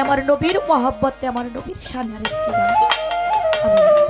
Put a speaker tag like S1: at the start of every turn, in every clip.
S1: আমার নবীর মহব্বতে আমার নবীর সান্নারে আমি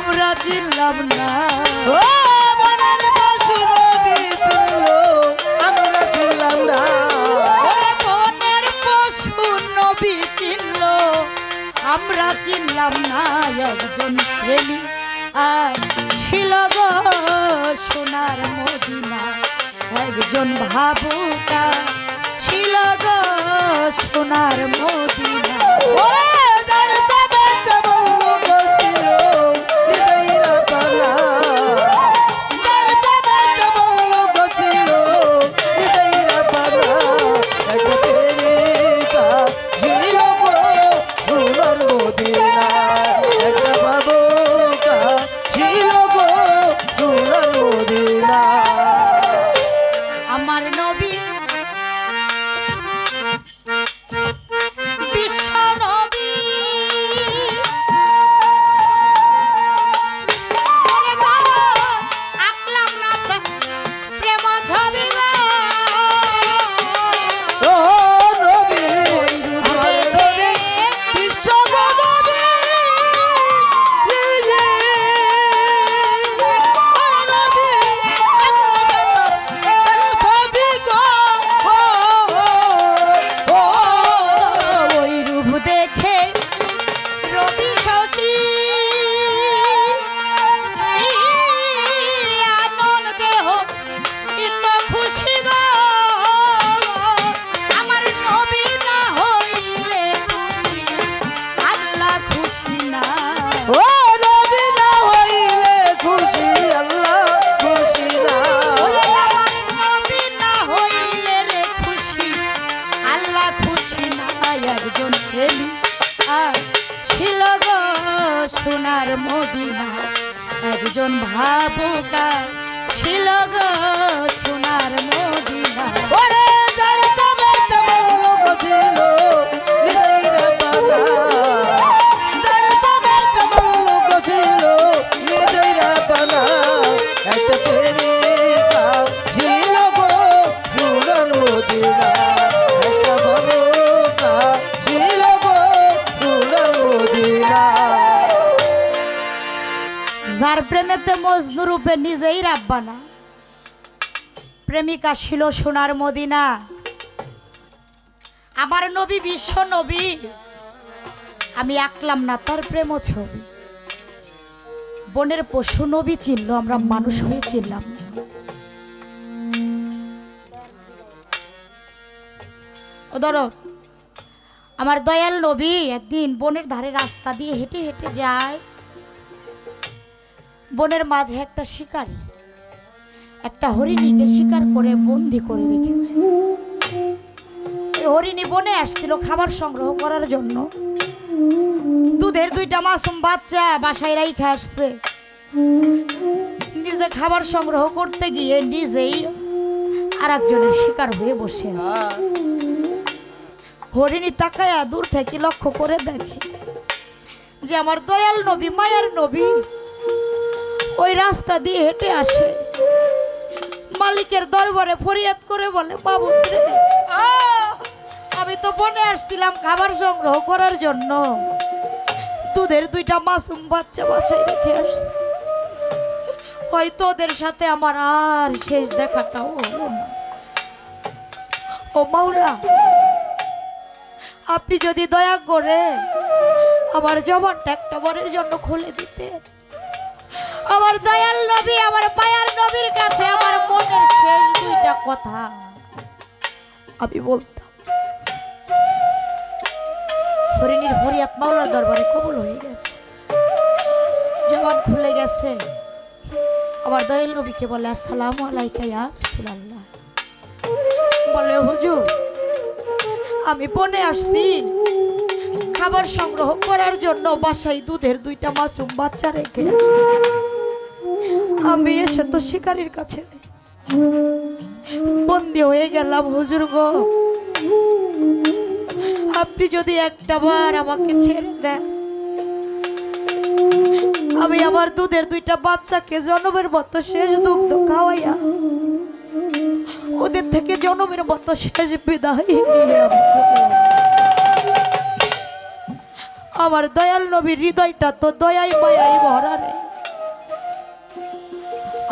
S1: আমরা চিনলাম না।
S2: ও
S1: বনের পশু আমরা চিনলাম না। বনের পশু নবী চিনলো আমরা চিনলাম না একজন আর ছিল গো সোনার মদিনা একজন ভাবুকা। ছিল গো সোনার মদিনা একজন ভাবুকা ছিল গো জীবনেতে মজনু রূপে নিজেই রাব্বানা। প্রেমিকা ছিল সোনার মদিনা। আমার নবী বিশ্ব নবী। আমি আঁকলাম না তার প্রেম ছবি। বনের পশু নবী চিনল, আমরা মানুষ হয়ে চিনলাম। ও ধরো, আমার দয়াল নবী একদিন বনের ধারে রাস্তা দিয়ে হেঁটে হেঁটে যায়। বনের মাঝে একটা শিকারি। একটা হরিণীকে শিকার করে বন্দি করে রেখেছে। এই হরিণী বনে আসছিল খাবার সংগ্রহ করার জন্য। দুধের দুইটা মাসুম বাচ্চা বাসায় রাইখে আসছে। নিজে খাবার সংগ্রহ করতে গিয়ে নিজেই আর একজনের শিকার হয়ে বসে আছে। হরিণী তাকায়া দূর থেকে লক্ষ্য করে দেখে যে আমার দয়াল নবী, মায়ার নবী। ওই রাস্তা দিয়ে হেঁটে আসে। মালিকের দরবারে ফরিয়াদ করে বলে, বাবু আমি তো বনে আসছিলাম খাবার সংগ্রহ করার জন্য। দুধের দুইটা মাসুম বাচ্চা বাসায় রেখে আসছে। হয়তো ওদের সাথে আমার আর শেষ দেখাটাও হলো না। ও মাওলা, আপনি যদি দয়া করে আমার জবানটা একটা বরের জন্য খুলে দিতেন। আমার দয়াল নবী, আমার পায়ার নবীর কাছে আমার মনের শেষ দুইটা কথা আমি বলতাম। হরিণীর ফরিয়াদ মাওলার দরবারে কবুল হয়ে গেছে। জবান খুলে গেছে। আমার দয়াল নবীকে বলে, আসসালামু আলাইকা বলে, হুজুর, আমি বনে আসছি। খাবার সংগ্রহ করার জন্য বাসায় দুধের দুইটা মাসুম বাচ্চা রেখে। আমি এসে তো শিকারির কাছে বন্দি হয়ে গেলাম, হুজুর গো আপনি যদি একটা বার আমাকে ছেড়ে দেন, আমি আমার দুধের দুইটা বাচ্চাকে জনমের মতো শেষ দুগ্ধ খাওয়াইয়া ওদের থেকে জনমের মতো শেষ বিদায়। আমার দয়াল নবীর হৃদয়টা তো দয়াই মায়াই ভরা রে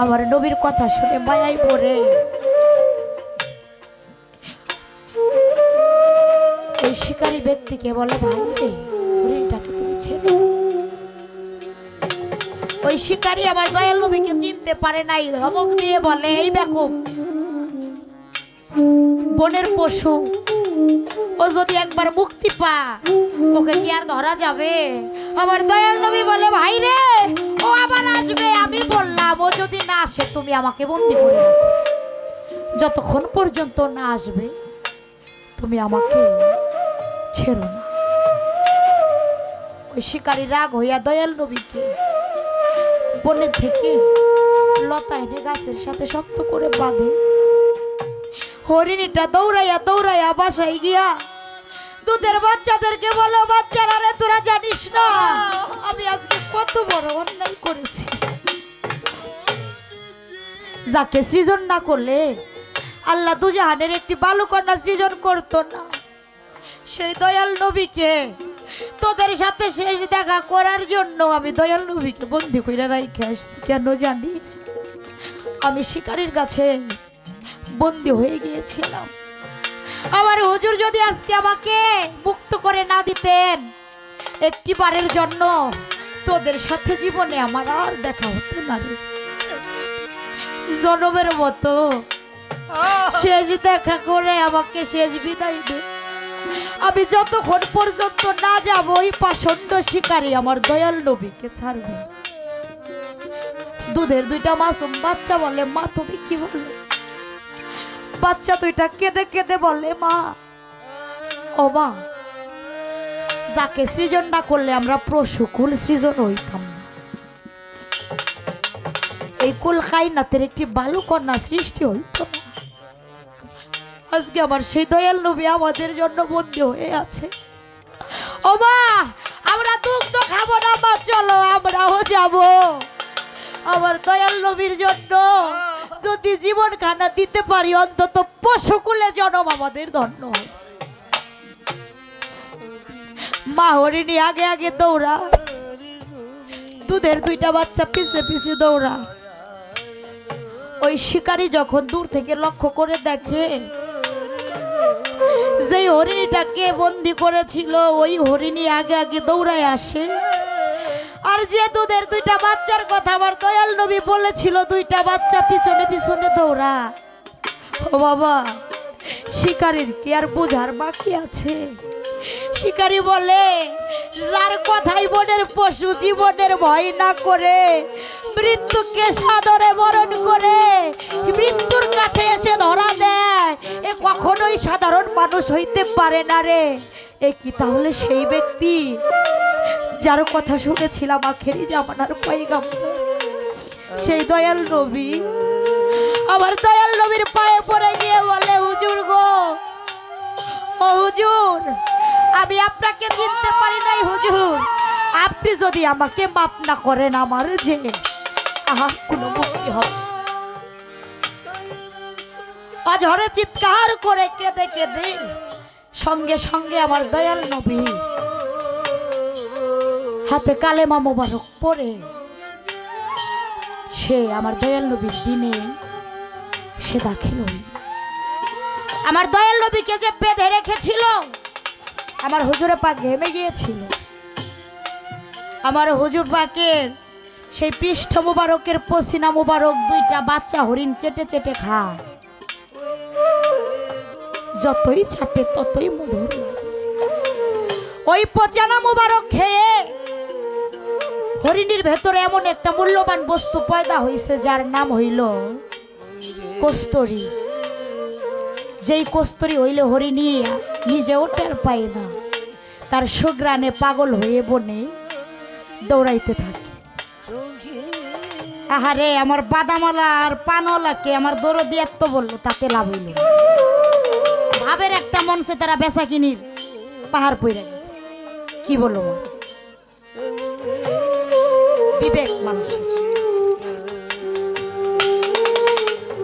S1: আমার নবীর কথা শুনে মায়াই পড়ে। এই শিকারী ব্যক্তিকে বলে, ভাই তুমি ছেড়ে। ওই শিকারী আমার দয়াল নবীকে চিনতে পারে নাই, ধমক দিয়ে বলে, এই বেকুব বনের পশু, ও যদি একবার মুক্তি পা ওকে কি আর ধরা যাবে? আমার দয়াল নবী বলে, ভাই রে, ও আবার আসবে, আমি বললাম আসে, তুমি আমাকে বন্দি করে যতক্ষণ পর্যন্ত না আসবে, তুমি আমাকে ছেড়ো না। ওই শিকারী রাগ হইয়া দয়াল নবীকে বনের থেকে লতা এনে গাছের সাথে শক্ত করে বাঁধে। হরিণীটা দৌড়াইয়া দৌড়াইয়া বাসায় গিয়া, দুধের বাচ্চাদেরকে বলো, বাচ্চারা রে, তোরা জানিস না, আমি আজকে কত বড় অন্যায় করেছি। যাকে সৃজন না করলে আল্লাহ দুজাহানের একটি বালুকন্যা সৃজন করতো না। সেই দয়াল নবীকে তোদের সাথে শেষ দেখা করার জন্য আমি দয়াল নবীকে বন্দি করে রাইখে আসছি। কেন জানিস? আমি শিকারীর কাছে বন্দি হয়ে গিয়েছিলাম। আমার হুজুর যদি আজকে আমাকে মুক্ত করে না দিতেন, একটি বারের জন্য তোদের সাথে জীবনে আমার আর দেখা হতো না রে। জনমের মতো। শেষ দেখা করে আমাকে শেষ বিদায় দে। আমি যতক্ষণ পর্যন্ত না যাব ওই পাষণ্ড শিকারী আমার দয়াল নবীকে ছাড়বে। দুধের দুইটা মাসুম বাচ্চা বলে মা তুমি কি বলো? বাচ্চা দুইটা কেঁদে কেঁদে বলে মা ও মা যাকে সৃজন না করলে আমরা প্রসুকুল সৃজন হইতাম কুল কাইনাতের একটি বালুকন্যা সৃষ্টি হইত আজকে আমার সেই দয়াল নবী আমাদের জন্য বন্দী হয়ে আছে। ও মা, আমরা দুগ্ধ খাব না মা, চলো আমরাও যাব। আমার দয়াল নবীর জন্য যদি জীবন খানা দিতে পারি, অন্তত পশুকুলে জনম আমাদের ধন্য মা হরিণী, আগে আগে দৌড়া। দুধের দুইটা বাচ্চা পিছে পিছে দৌড়া। ওই শিকারি যখন দূর থেকে লক্ষ্য করে দেখে যেই হরিণীটাকে বন্দি করেছিল, ওই হরিণী আগে আগে দৌড়ায় আসে। আর যে দুধের দুইটা বাচ্চার কথা আমার দয়াল নবী বলেছিল, দুইটা বাচ্চা পিছনে পিছনে দৌড়া। ও বাবা, শিকারীর কি আর বোঝার বাকি আছে? শিকারী বলে, যার কথাই বনের পশু জীবনের ভয় না করে মৃত্যুকে সাদরে বরণ করে মৃত্যুর কাছে এসে ধরা দেয়। এ কখনোই সাধারণ মানুষ হইতে পারে না রে। এ কি তাহলে সেই ব্যক্তি যার কথা শুনেছিলাম আখেরি জামানার পাইগাম সেই দয়াল নবী। আমার দয়াল নবীর পায়ে পড়ে গিয়ে বলে, হুজুর গো, ও হুজুর, আমি আপনাকে চিনতে পারি নাই হুজুর। আপনি যদি আমাকে মাপ না করেন আমার যে আহা, কোনো মুক্তি হবে। অঝরে চিৎকার করে কেঁদে কেঁদে সঙ্গে সঙ্গে আমার দয়াল নবী হাতে পরে সে আমার দয়াল নবীর দিনে সে দাখিল আমার দয়াল নবীকে যে বেঁধে রেখেছিল, আমার হুজুরে পাক ঘেমে গিয়েছিল। আমার হুজুর পাকের সেই পৃষ্ঠ মুবারকের পসিনা মুবারক দুইটা বাচ্চা হরিণ চেটে চেটে খায়। যতই চাটে ততই মধুর ওই পচানা মুবারক খেয়ে হরিণীর ভেতরে এমন একটা মূল্যবান বস্তু পয়দা হয়েছে যার নাম হইল কস্তরী। যেই কস্তরী হইলে হরিণী নিজেও টের পায় না। তার সুগ্রানে পাগল হয়ে বনে দৌড়াইতে থাকে। আহারে, আমার বাদামালা আর পানওয়ালাকে আমার দৌড় দিয়ে বলল, তাতে লাভ হইল। ভাবের একটা মনসে তারা বেচা কিনির পাহাড় পইরা গেছে। কি বলব বিবেক মানুষের।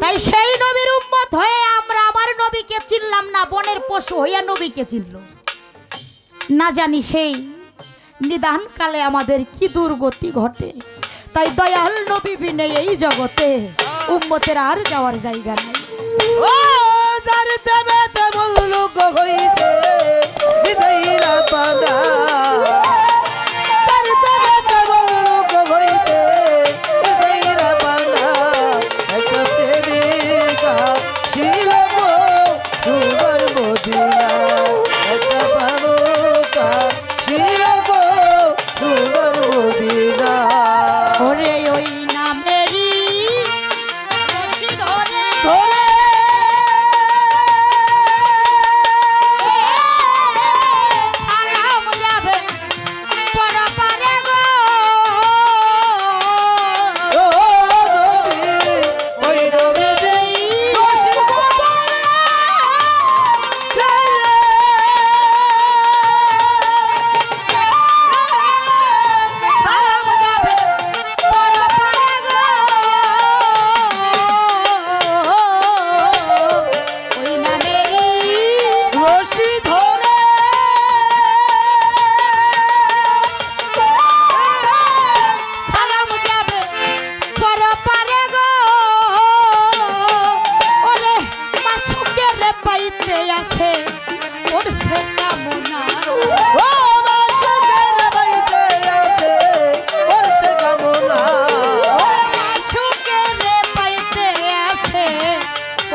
S1: তাই সেই নবীর উম্মত হয়ে আমরা আমার নবীকে চিনলাম না, বনের পশু হইয়া নবীকে চিনল। না জানি সেই নিদান কালে আমাদের কি দুর্গতি ঘটে। তাই দয়াল নবী বিনে এই জগতে। উম্মতের আর যাওয়ার জায়গা নাই।
S2: ও, যার মুলুক হইতে বিদায়রা পানা
S1: রশি ধরে। সালাম যাবে গো। ওরে মাসুকের পাইতে আসে ওর সে কামনা
S2: ও কামনা
S1: ওরে মাসুকের পাইতে আসে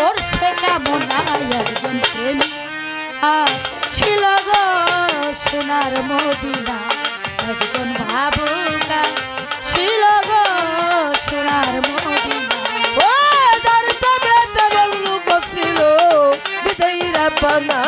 S1: ওর সে কামনা একজন প্রেমী আর ছিল গো সোনার মদিনা। একজন ভাবুকা ছিল গো সোনার মদিনা।
S2: ও দর্দ বেদ বন্ধু করছিল বিদেইরা পানা।